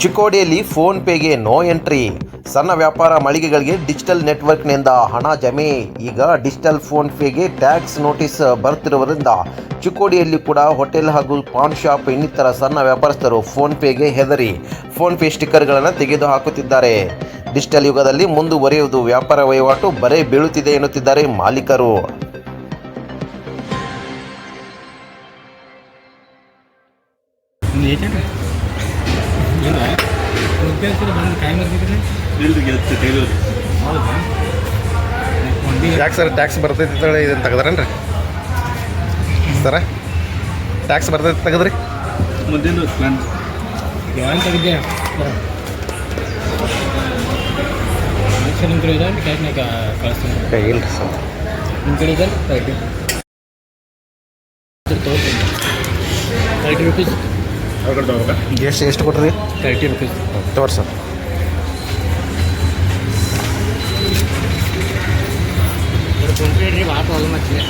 ಚಿಕ್ಕೋಡಿಯಲ್ಲಿ phone ಪೇಗೆ no entry. ಸಣ್ಣ ವ್ಯಾಪಾರ ಮಳಿಗೆಗಳಿಗೆ ಡಿಜಿಟಲ್ ನೆಟ್ವರ್ಕ್ನಿಂದ ಹಣ ಜಮೆ. ಈಗ ಡಿಜಿಟಲ್ ಫೋನ್ ಪೇಗೆ ಟ್ಯಾಕ್ಸ್ ನೋಟಿಸ್ ಬರುತ್ತಿರುವುದರಿಂದ ಚಿಕ್ಕೋಡಿಯಲ್ಲಿ ಕೂಡ ಹೋಟೆಲ್ ಹಾಗೂ ಪಾನ್ ಶಾಪ್ ಇನ್ನಿತರ ಸಣ್ಣ ವ್ಯಾಪಾರಸ್ಥರು ಫೋನ್ ಪೇಗೆ ಹೆದರಿ ಫೋನ್ ಪೇ ಸ್ಟಿಕ್ಕರ್ಗಳನ್ನು ತೆಗೆದು ಹಾಕುತ್ತಿದ್ದಾರೆ. ಡಿಜಿಟಲ್ ಯುಗದಲ್ಲಿ ಮುಂದುವರಿಯುವುದು ವ್ಯಾಪಾರ ವಹಿವಾಟು ಬರೇ ಬೀಳುತ್ತಿದೆ ಎನ್ನುತ್ತಿದ್ದಾರೆ ಮಾಲೀಕರು. ಇಲ್ಲ ಬಂದು ಟೈಮ್ ಇರ್ತಿದ್ರಿ ಇಲ್ರಿ ಗೆಲ್ತಿ ತೆಗೆದ್ರಿ ಹೌದಾ? ಒಂದು ಯಾಕೆ ಸರ್ ಟ್ಯಾಕ್ಸ್ ಬರ್ತೈತಿ ಅಂತೇಳಿ ಇದನ್ನು ತೆಗದ್ರೇನ್ರಿ? ಸರ ಟ್ಯಾಕ್ಸ್ ಬರ್ತೈತಿ ತೆಗದ್ರಿ? ಮುಂದಿನ ಪ್ಲಾನ್ ಯಾವಾಗ ಕಡೆ ಇದೆ ಕಳಿಸ್ತೀನಿ ಇಲ್ಲ ಸರ್. ನಿಮ್ಮ ಕಡೆ ಇದೆ ತರ್ಟಿ ರುಪೀಸ್ ಎಷ್ಟು ಎಷ್ಟು ಕೊಟ್ರಿ ತರ್ಟಿ ರುಪೀಸ್ ತೋರಿ ಸರ್ ಫೋನ್ ಪೇ ರೀ ಭಾಳ ಪ್ರಾಬ್ಲಮ್ ಆಗ್ತಿದೆ